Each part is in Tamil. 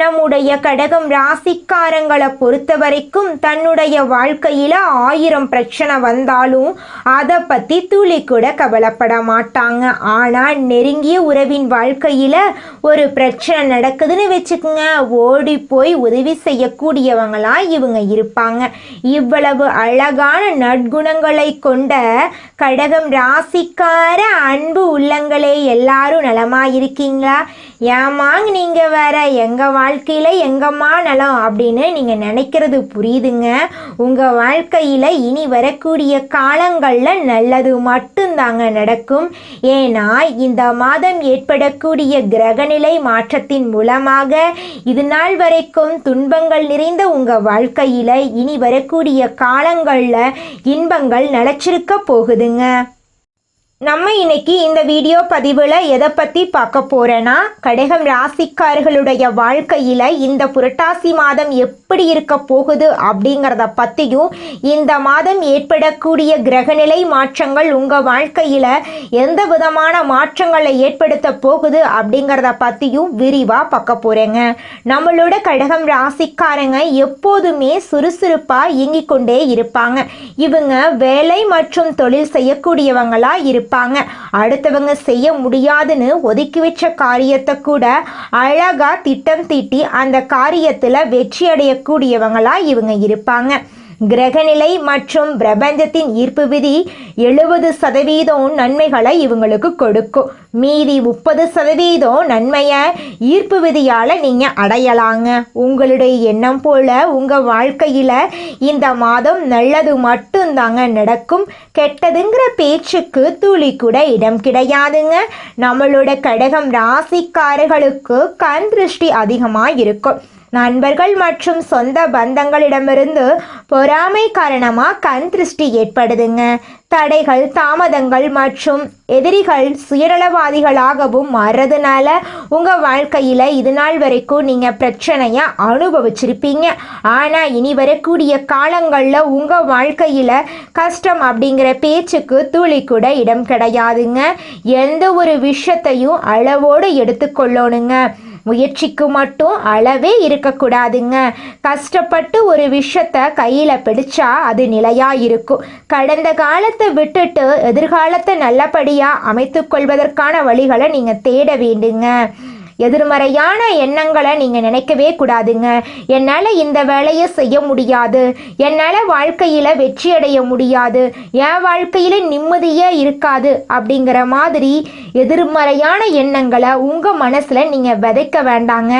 நம்முடைய கடகம் ராசிக்காரங்களை பொறுத்த வரைக்கும் தன்னுடைய வாழ்க்கையில ஆயிரம் பிரச்சனை வந்தாலும் அதை பத்தி துளி கூட கவலைப்பட மாட்டாங்க. ஆனா நெருங்கிய உறவின் வாழ்க்கையில ஒரு பிரச்சனை நடக்குதுன்னு வச்சுக்கோங்க. ஓடி போய் உதவி செய்யக்கூடியவங்களா இவங்க இருப்பாங்க. இவ்வளவு அழகான நற்குணங்களை கொண்ட கடகம் ராசிக்கார அன்பு உள்ளங்களே எல்லாரும் நலமா இருக்கீங்களா? ஏமாங்க நீங்கள் வேற எங்கள் வாழ்க்கையில் எங்கம்மா நலம் அப்படின்னு நீங்கள் நினைக்கிறது புரியுதுங்க. உங்கள் வாழ்க்கையில் இனி வரக்கூடிய காலங்களில் நல்லது மட்டும்தாங்க நடக்கும். ஏன்னா இந்த மாதம் ஏற்படக்கூடிய கிரகநிலை மாற்றத்தின் மூலமாக இது நாள் வரைக்கும் துன்பங்கள் நிறைந்த உங்கள் வாழ்க்கையில் இனி வரக்கூடிய காலங்களில் இன்பங்கள் நிலச்சிருக்க போகுதுங்க. நம்ம இன்னைக்கு இந்த வீடியோ பதிவில் எதை பற்றி பார்க்க போகிறேன்னா கடகம் ராசிக்காரர்களுடைய வாழ்க்கையில் இந்த புரட்டாசி மாதம் எப்படி இருக்க போகுது அப்படிங்கிறத பற்றியும் இந்த மாதம் ஏற்படக்கூடிய கிரகநிலை மாற்றங்கள் உங்கள் வாழ்க்கையில் எந்த விதமான மாற்றங்களை ஏற்படுத்த போகுது அப்படிங்கிறத பற்றியும் விரிவாக பார்க்க போகிறேங்க நம்மளோட கடகம் ராசிக்காரங்க எப்போதுமே சுறுசுறுப்பாக இயங்கிக் கொண்டே இருப்பாங்க. இவங்க வேலை மற்றும் தொழில் செய்யக்கூடியவங்களாக இருப்பாங்க அடுத்தவங்க செய்ய முடியாதுன்னு ஒதுக்கி வச்ச காரியத்தை கூட அழகா திட்டம் தீட்டி அந்த காரியத்துல வெற்றி அடையக்கூடியவங்களா இவங்க இருப்பாங்க. கிரகநிலை மற்றும் பிரபஞ்சத்தின் ஈர்ப்பு விதி எழுபது சதவீதம் நன்மைகளை இவங்களுக்கு கொடுக்கும். மீதி முப்பது சதவீதம் நன்மையை ஈர்ப்பு விதியால் நீங்கள் அடையலாங்க. உங்களுடைய எண்ணம் போல் உங்கள் வாழ்க்கையில் இந்த மாதம் நல்லது மட்டும்தாங்க நடக்கும். கெட்டதுங்கிற பேச்சுக்கு துளி கூட இடம் கிடையாதுங்க. நம்மளோட கடகம் ராசிக்காரர்களுக்கு கண் திருஷ்டி அதிகமாக இருக்கும். நண்பர்கள் மற்றும் சொந்த பந்தங்களிடமிருந்து பொறாமை காரணமாக கண் திருஷ்டி ஏற்படுதுங்க. தடைகள் தாமதங்கள் மற்றும் எதிரிகள் சுயநலவாதிகளாகவும் மாறுறதுனால உங்கள் வாழ்க்கையில் இது நாள் வரைக்கும் நீங்கள் பிரச்சனையை அனுபவிச்சிருப்பீங்க. ஆனால் இனி வரக்கூடிய காலங்களில் உங்கள் வாழ்க்கையில் கஷ்டம் அப்படிங்கிற பேச்சுக்கு துளி கூட இடம் கிடையாதுங்க. எந்த ஒரு விஷயத்தையும் அளவோடு எடுத்துக்கொள்ளணுங்க. முயற்சிக்கு மட்டும் அளவே இருக்கக்கூடாதுங்க. கஷ்டப்பட்டு ஒரு விஷயத்த கையில் பிடிச்சா அது நிலையாக இருக்கும். கடந்த காலத்தை விட்டுட்டு எதிர்காலத்தை நல்லபடியாக அமைத்து கொள்வதற்கான வழிகளை நீங்கள் தேட வேண்டுங்க. எதிர்மறையான எண்ணங்களை நீங்கள் நினைக்கவே கூடாதுங்க. என்னால் இந்த வேலையை செய்ய முடியாது. என்னால் வாழ்க்கையில் வெற்றி அடைய முடியாது. என் வாழ்க்கையில் நிம்மதியே இருக்காது அப்படிங்கிற மாதிரி எதிர்மறையான எண்ணங்களை உங்கள் மனசில் நீங்கள் விதைக்க வேண்டாங்க.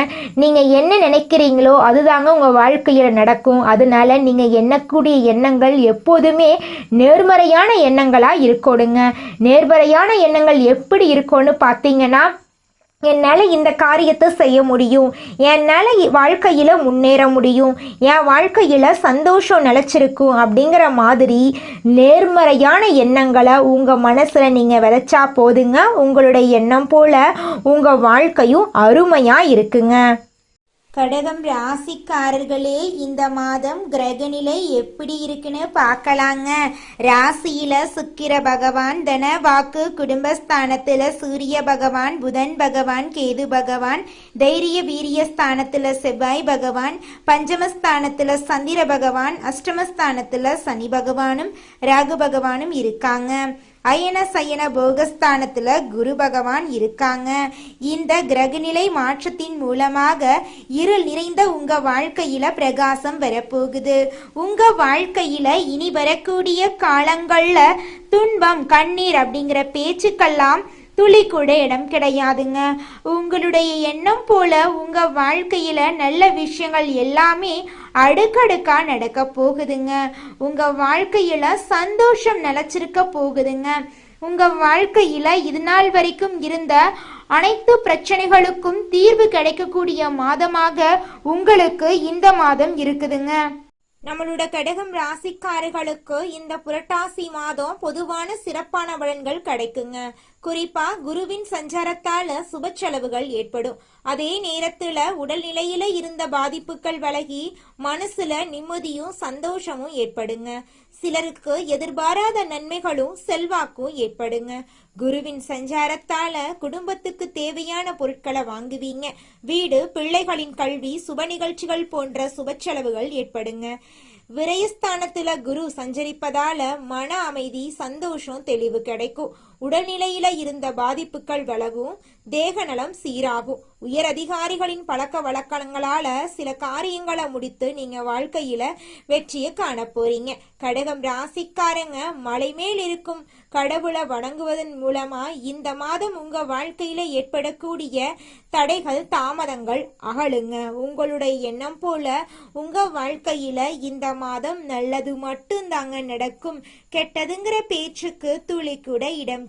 நீங்கள் என்ன நினைக்கிறீங்களோ அதுதாங்க உங்கள் வாழ்க்கையில் நடக்கும். அதனால நீங்கள் எண்ணக்கூடிய எண்ணங்கள் எப்போதுமே நேர்மறையான எண்ணங்களாக இருக்கணுங்க. நேர்மறையான எண்ணங்கள் எப்படி இருக்கும்னு பார்த்தீங்கன்னா என்னால் இந்த காரியத்தை செய்ய முடியும். என்னால் வாழ்க்கையில் முன்னேற முடியும். என் வாழ்க்கையில் சந்தோஷம் நிலச்சிருக்கும் அப்படிங்கிற மாதிரி நேர்மறையான எண்ணங்களை உங்கள் மனசில் நீங்கள் விதைச்சா போதுங்க. உங்களுடைய எண்ணம் போல் உங்கள் வாழ்க்கையும் அருமையாக இருக்குங்க. கடகம் ராசிக்காரர்களே இந்த மாதம் கிரகநிலை எப்படி இருக்குன்னு பார்க்கலாங்க. ராசியில சுக்கிர பகவான் தன வாக்கு குடும்பஸ்தானத்துல சூரிய பகவான் புதன் பகவான் கேது பகவான் தைரிய வீரிய ஸ்தானத்துல செவ்வாய் பகவான் பஞ்சமஸ்தானத்துல சந்திர பகவான் அஷ்டமஸ்தானத்துல சனி பகவானும் ராகு பகவானும் இருக்காங்க. அயன சயன போகஸ்தானத்துல குரு பகவான் இருக்காங்க. இந்த கிரகநிலை மாற்றத்தின் மூலமாக இருள் நிறைந்த உங்க வாழ்க்கையில பிரகாசம் வரப்போகுது. உங்க வாழ்க்கையில இனி வரக்கூடிய காலங்கள்ல துன்பம் கண்ணீர் அப்படிங்கிற பேச்சுக்கெல்லாம் துளி கூட இடம் கிடையாதுங்க. உங்களுடைய எண்ணம் போல உங்க வாழ்க்கையில நல்ல விஷயங்கள் எல்லாமே அடுக்கடுக்கா நடக்க போகுதுங்க. உங்க வாழ்க்கையில சந்தோஷம் நிலச்சிருக்க போகுதுங்க. உங்க வாழ்க்கையில இது நாள் வரைக்கும் இருந்த அனைத்து பிரச்சனைகளுக்கும் தீர்வு கிடைக்கக்கூடிய மாதமாக உங்களுக்கு இந்த மாதம் இருக்குதுங்க. நம்மளோட கடகம் ராசிக்காரர்களுக்கு இந்த புரட்டாசி மாதம் பொதுவான சிறப்பான பலன்கள் கிடைக்குங்க. குறிப்பா குருவின் சஞ்சாரத்தால சுப செலவுகள் ஏற்படும். அதே நேரத்துல உடல்நிலையில இருந்த பாதிப்புகள் விலகி மனசுல நிம்மதியும் சந்தோஷமும் ஏற்படுங்க. சிலருக்கு எதிர்பாராத நன்மைகளும் செல்வாக்கும் ஏற்படுங்க. குருவின் சஞ்சாரத்தால குடும்பத்துக்கு தேவையான பொருட்களை வாங்குவீங்க. வீடு பிள்ளைகளின் கல்வி சுப நிகழ்ச்சிகள் போன்ற சுப செலவுகள் ஏற்படுங்க. விரயஸ்தானத்துல குரு சஞ்சரிப்பதால மன அமைதி சந்தோஷம் தெளிவு கிடைக்கும். உடல்நிலையில இருந்த பாதிப்புகள் வளவும் தேக நலம் சீராகும். உயர் அதிகாரிகளின் பழக்க வழக்கங்களால சில காரியங்களை முடித்து நீங்க வாழ்க்கையில வெற்றியை காண போறீங்க. கடகம் ராசிக்காரங்க மலை மேல் இருக்கும் கடவுளை வணங்குவதன் மூலமா இந்த மாதம் உங்க வாழ்க்கையில ஏற்படக்கூடிய தடைகள் தாமதங்கள் அகலுங்க. உங்களுடைய எண்ணம் போல உங்க வாழ்க்கையில இந்த மாதம் நல்லது மட்டும்தாங்க நடக்கும். கெட்டதுங்கிற பேச்சுக்கு துளி கூட இடம்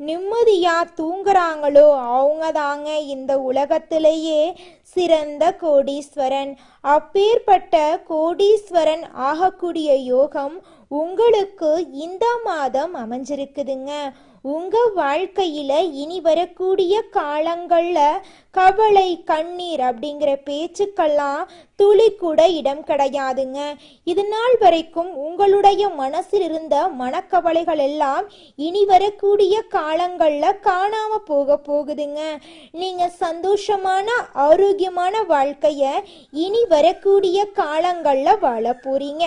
நிம்மதியா தூங்குறாங்களோ அவங்க தாங்க இந்த உலகத்திலேயே சிறந்த கோடீஸ்வரன். அப்பேற்பட்ட கோடீஸ்வரன் ஆகக்கூடிய யோகம் உங்களுக்கு இந்த மாதம் அமைஞ்சிருக்குதுங்க. உங்க வாழ்க்கையில இனி வரக்கூடிய காலங்கள்ல கவலை கண்ணீர் அப்படிங்கிற பேச்சுக்கெல்லாம் துளி கூட இடம் கிடையாதுங்க. இது நாள் வரைக்கும் உங்களுடைய மனசில் இருந்த மனக்கவலைகள் எல்லாம் இனி வரக்கூடிய காலங்கள்ல காணாம போக போகுதுங்க. நீங்க சந்தோஷமான ஆரோக்கியமான வாழ்க்கைய இனி வரக்கூடிய காலங்கள்ல வாழ போறீங்க.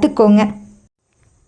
கத்துக்கோங்க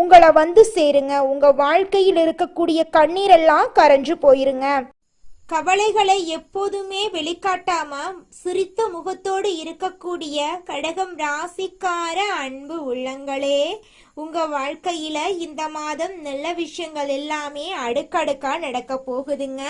உங்களை வந்து சேருங்க. உங்க வாழ்க்கையில் இருக்கக்கூடிய கண்ணீரெல்லாம் கரைஞ்சு போயிருங்க. கவலைகளை எப்போதுமே வெளிக்காட்டாம சிரித்த முகத்தோடு இருக்கக்கூடிய கடகம் ராசிக்கார அன்பு உள்ளங்களே உங்க வாழ்க்கையில இந்த மாதம் நல்ல விஷயங்கள் எல்லாமே அடுக்கடுக்கா நடக்க போகுதுங்க.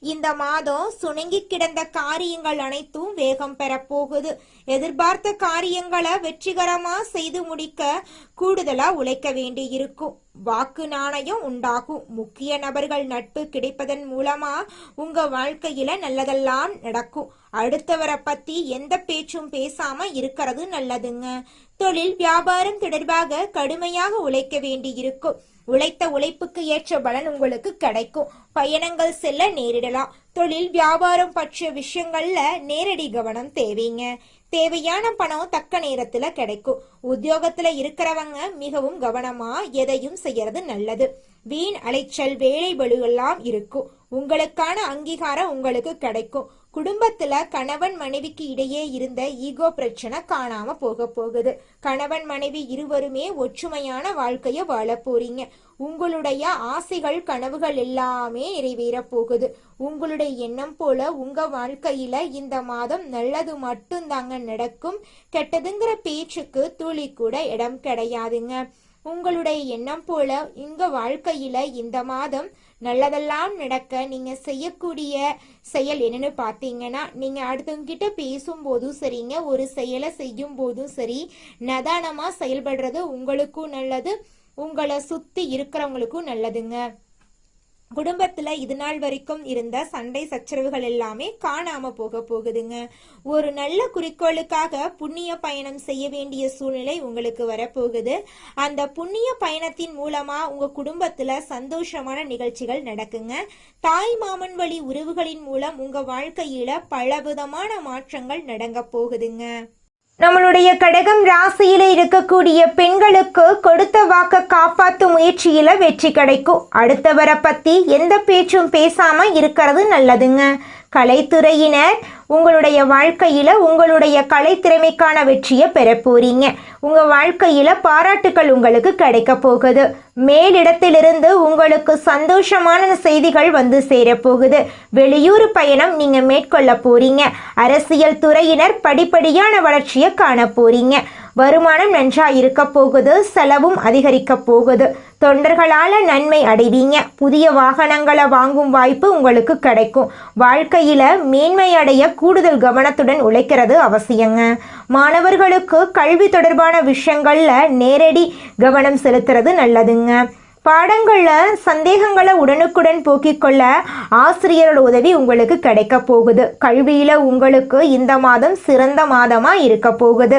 இந்த மாதம் சுணங்கி கிடந்த காரியங்கள் அனைத்தும் வேகம் பெற போகுது. எதிர்பார்த்த காரியங்களை வெற்றிகரமா செய்து முடிக்க கூடுதலா உழைக்க வேண்டி இருக்கும் வாக்கு நாணயம் உண்டாகும். முக்கிய நபர்கள் நட்பு கிடைப்பதன் மூலமா உங்க வாழ்க்கையில நல்லதெல்லாம் நடக்கும். அடுத்தவரை பத்தி எந்த பேச்சும் பேசாம இருக்கிறது நல்லதுங்க. தொழில் வியாபாரம் தொடர்பாக கடுமையாக உழைக்க வேண்டி இருக்கும் உழைத்த உழைப்புக்கு ஏற்ற பலன் உங்களுக்கு கிடைக்கும். பயணங்கள் செல்ல நேரிடலாம். தொழில் வியாபாரம் பற்றிய விஷயங்கள்ல நேரடி கவனம் தேவைங்க. தேவையான பணம் தக்க நேரத்துல கிடைக்கும். உத்தியோகத்துல இருக்கிறவங்க மிகவும் கவனமா எதையும் செய்யறது நல்லது. வீண் அலைச்சல் வேலை பளுவெல்லாம் இருக்கும். உங்களுக்கான அங்கீகாரம் உங்களுக்கு கிடைக்கும். குடும்பத்துல கணவன் மனைவிக்கு இடையே இருந்த ஈகோ பிரச்சனை காணாம போக போகுது. கணவன் மனைவி இருவருமே ஒற்றுமையான வாழ்க்கைய வாழ போறீங்க. உங்களுடைய ஆசைகள் கனவுகள் எல்லாமே நிறைவேற போகுது. உங்களுடைய எண்ணம் போல உங்க வாழ்க்கையில இந்த மாதம் நல்லது மட்டும்தாங்க நடக்கும். கெட்டதுங்கிற பேச்சுக்கு துளி கூட இடம் கிடையாதுங்க. உங்களுடைய எண்ணம் போல உங்க வாழ்க்கையில இந்த மாதம் நல்லதெல்லாம் நடக்க நீங்க செய்யக்கூடிய செயல் என்னன்னு பார்த்தீங்கன்னா நீங்க அடுத்தவங்க கிட்ட பேசும்போதும் சரிங்க ஒரு செயலை செய்யும் போதும் சரி நதானமாக செயல்படுறது உங்களுக்கும் நல்லது உங்களை சுத்தி இருக்கிறவங்களுக்கும் நல்லதுங்க. குடும்பத்துல இது நாள் வரைக்கும் இருந்த சண்டை சச்சரவுகள் எல்லாமே காணாம போக போகுதுங்க. ஒரு நல்ல குறிக்கோளுக்காக புண்ணிய பயணம் செய்ய வேண்டிய சூழ்நிலை உங்களுக்கு வரப்போகுது. அந்த புண்ணிய பயணத்தின் மூலமா உங்க குடும்பத்துல சந்தோஷமான நிகழ்ச்சிகள் நடக்குங்க. தாய் மாமன் வழி உறவுகளின் மூலம் உங்க வாழ்க்கையில பலவிதமான மாற்றங்கள் நடங்க போகுதுங்க. நம்மளுடைய கடகம் ராசியில இருக்கக்கூடிய பெண்களுக்கு கொடுத்த வாக்க காப்பாத்தும் முயற்சியில வெற்றி கிடைக்கும். அடுத்தவரை பத்தி எந்த பேச்சும் பேசாம இருக்கிறது நல்லதுங்க. கலைத்துறையினர் உங்களுடைய வாழ்க்கையில் உங்களுடைய கலைத்திறமைக்கான வெற்றியை பெற உங்கள் வாழ்க்கையில் பாராட்டுக்கள் உங்களுக்கு கிடைக்க போகுது. மேலிடத்திலிருந்து உங்களுக்கு சந்தோஷமான செய்திகள் வந்து சேரப்போகுது வெளியூர் பயணம் நீங்கள் மேற்கொள்ள போகிறீங்க அரசியல் துறையினர் படிப்படியான வளர்ச்சியை காண போகிறீங்க வருமானம் நன்றா இருக்க போகுது செலவும் அதிகரிக்க போகுது. தொண்டர்களால் நன்மை அடைவீங்க. புதிய வாகனங்களை வாங்கும் வாய்ப்பு உங்களுக்கு கிடைக்கும். வாழ்க்கையில் மேன்மை அடைய கூடுதல் கவனத்துடன் உழைக்கிறது அவசியங்க. மாணவர்களுக்கு கல்வி தொடர்பான விஷயங்களில் நேரடி கவனம் செலுத்துறது நல்லதுங்க. பாடங்களில் சந்தேகங்களை உடனுக்குடன் போக்கிக் கொள்ள ஆசிரியரோட உதவி உங்களுக்கு கிடைக்க போகுது. கல்வியில் உங்களுக்கு இந்த மாதம் சிறந்த மாதமாக இருக்க போகுது.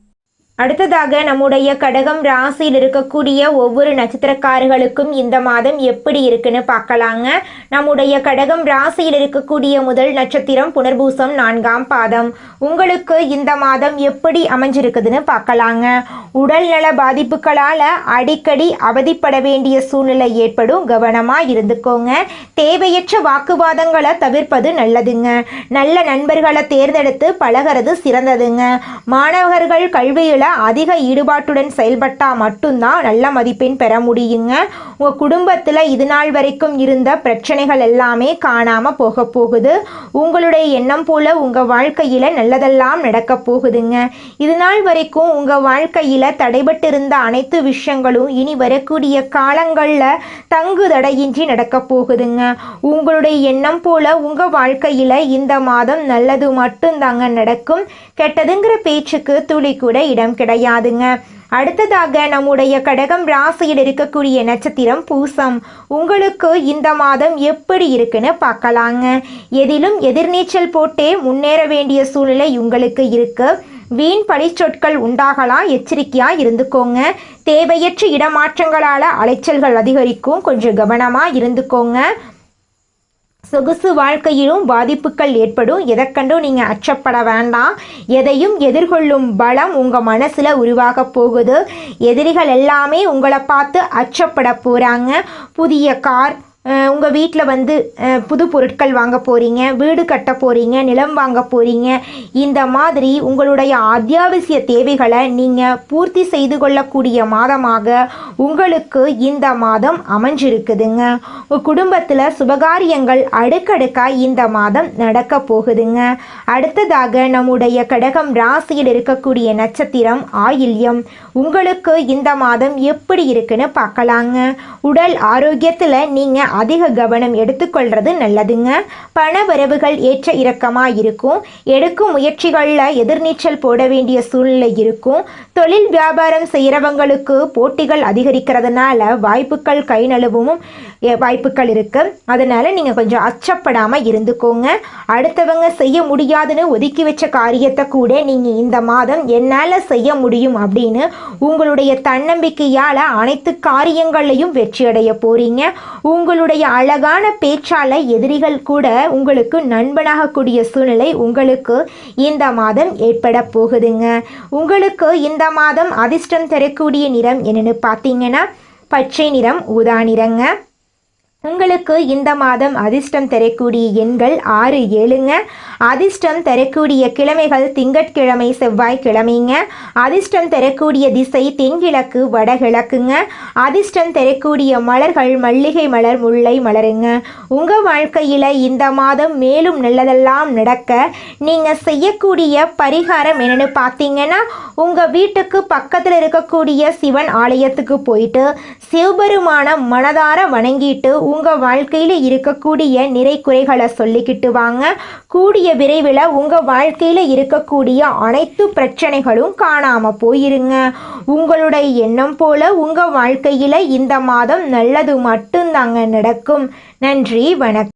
அடுத்ததாக நம்முடைய கடகம் ராசியில் இருக்கக்கூடிய ஒவ்வொரு நட்சத்திரக்காரர்களுக்கும் இந்த மாதம் எப்படி இருக்குன்னு பார்க்கலாங்க. நம்முடைய கடகம் ராசியில் இருக்கக்கூடிய முதல் நட்சத்திரம் புனர்பூசம் நான்காம் பாதம். உங்களுக்கு இந்த மாதம் எப்படி அமைஞ்சிருக்குதுன்னு பார்க்கலாங்க. உடல்நல பாதிப்புகளால் அடிக்கடி அவதிப்பட வேண்டிய சூழ்நிலை ஏற்படும். கவனமாக இருந்துக்கோங்க. தேவையற்ற வாக்குவாதங்களை தவிர்ப்பது நல்லதுங்க. நல்ல நண்பர்களை தேர்ந்தெடுத்து பழகிறது சிறந்ததுங்க. மாணவர்கள் கல்வியில் அதிக ஈடுபாட்டுடன் செயல்பட்டால் மட்டும்தான் நல்ல மதிப்பெண் பெற முடியுங்க. உங்கள் குடும்பத்தில் இது நாள் வரைக்கும் இருந்த பிரச்சனைகள் எல்லாமே காணாமல் போக போகுது. உங்களுடைய எண்ணம் போல் உங்கள் வாழ்க்கையில் நல்லதெல்லாம் நடக்க போகுதுங்க. இது நாள் வரைக்கும் உங்கள் வாழ்க்கையில் தடைபட்டு இருந்த அனைத்து விஷயங்களும் இனி வரக்கூடிய காலங்களில் தங்கு தடையின்றி நடக்க போகுதுங்க. உங்களுடைய எண்ணம் போல் உங்கள் வாழ்க்கையில் இந்த மாதம் நல்லது மட்டும்தாங்க நடக்கும். கெட்டதுங்கிற பேச்சுக்கு துளி கூட இடம் கிடையாதுங்க. அடுத்ததாக நம்முடைய கடகம் ராசியில் இருக்கக்கூடிய நட்சத்திரம் பூசம். உங்களுக்கு இந்த மாதம் எப்படி இருக்குன்னு பார்க்கலாங்க. எதிலும் எதிர்நீச்சல் போட்டே முன்னேற வேண்டிய சூழ்நிலை உங்களுக்கு இருக்கு. வீண் பழிச்சொற்கள் உண்டாகலாம் எச்சரிக்கையாக இருந்துக்கோங்க. தேவையற்ற இடமாற்றங்களால் அலைச்சல்கள் அதிகரிக்கும். கொஞ்சம் கவனமாக இருந்துக்கோங்க. சொகுசு வாழ்க்கையிலும் பாதிப்புகள் ஏற்படும். எதற்கண்டும் நீங்கள் அச்சப்பட வேண்டாம். எதையும் எதிர்கொள்ளும் பலம் உங்கள் மனசில் உருவாக போகுது. எதிரிகள் எல்லாமே உங்களை பார்த்து அச்சப்பட போகிறாங்க புதிய கார் உங்கள் வீட்டில் வந்து புது பொருட்கள் வாங்க போகிறீங்க வீடு கட்ட போகிறீங்க நிலம் வாங்க போகிறீங்க இந்த மாதிரி உங்களுடைய அத்தியாவசிய தேவைகளை நீங்கள் பூர்த்தி செய்து கொள்ளக்கூடிய மாதமாக உங்களுக்கு இந்த மாதம் அமைஞ்சிருக்குதுங்க. உங்கள் குடும்பத்தில் சுபகாரியங்கள் அடுக்கடுக்காக இந்த மாதம் நடக்க போகுதுங்க. அடுத்ததாக நம்முடைய கடகம் ராசியில் இருக்கக்கூடிய நட்சத்திரம் ஆயில்யம். உங்களுக்கு இந்த மாதம் எப்படி இருக்குன்னு பார்க்கலாங்க. உடல் ஆரோக்கியத்தில் நீங்கள் அதிக கவனம் எடுத்துக்கொள்வது நல்லதுங்க. பண வரவுகள் ஏற்ற இறக்கமாக இருக்கும் எடுக்கும் முயற்சிகளில் எதிர்நீச்சல் போட வேண்டிய சூழ்நிலை இருக்கும். தொழில் வியாபாரம் செய்கிறவங்களுக்கு போட்டிகள் அதிகரிக்கிறதுனால வாய்ப்புகள் கை நழுவும். வாய்ப்புகள் இருக்குது அதனால் நீங்கள் கொஞ்சம் அச்சப்படாமல் இருந்துக்கோங்க. அடுத்தவங்க செய்ய முடியாதுன்னு ஒதுக்கி வச்ச காரியத்தை கூட நீங்கள் இந்த மாதம் என்னால் செய்ய முடியும் அப்படின்னு உங்களுடைய தன்னம்பிக்கையால் அனைத்து காரியங்களையும் வெற்றியடைய போகிறீங்க உங்களுடைய அழகான பேச்சால் எதிரிகள் கூட உங்களுக்கு நண்பனாகக்கூடிய சூழ்நிலை உங்களுக்கு இந்த மாதம் ஏற்பட போகுதுங்க. உங்களுக்கு இந்த மாதம் அதிர்ஷ்டம் தரக்கூடிய நிறம் என்னன்னு பார்த்தீங்கன்னா பச்சை நிறம் ஊதா நிறங்க. உங்களுக்கு இந்த மாதம் அதிர்ஷ்டம் தரக்கூடிய எண்கள் ஆறு ஏழுங்க. அதிர்ஷ்டம் தரக்கூடிய கிழமைகள் திங்கட்கிழமை செவ்வாய்க்கிழமைங்க. அதிர்ஷ்டம் தரக்கூடிய திசை தென்கிழக்கு வடகிழக்குங்க. அதிர்ஷ்டம் தரக்கூடிய மலர்கள் மல்லிகை மலர் முல்லை மலருங்க. உங்கள் வாழ்க்கையில் இந்த மாதம் மேலும் நல்லதெல்லாம் நடக்க நீங்கள் செய்யக்கூடிய பரிகாரம் என்னென்னு பார்த்தீங்கன்னா உங்கள் வீட்டுக்கு பக்கத்தில் இருக்கக்கூடிய சிவன் ஆலயத்துக்கு போயிட்டு சிவபெருமான மனதார வணங்கிட்டு உங்கள் வாழ்க்கையில் இருக்கக்கூடிய நிறை குறைகளை சொல்லிக்கிட்டு வாங்க. கூடிய விரைவில் உங்கள் வாழ்க்கையில் இருக்கக்கூடிய அனைத்து பிரச்சனைகளும் காணாமல் போயிருங்க. உங்களுடைய எண்ணம் போல உங்கள் வாழ்க்கையில் இந்த மாதம் நல்லது மட்டும்தாங்க நடக்கும். நன்றி வணக்கம்.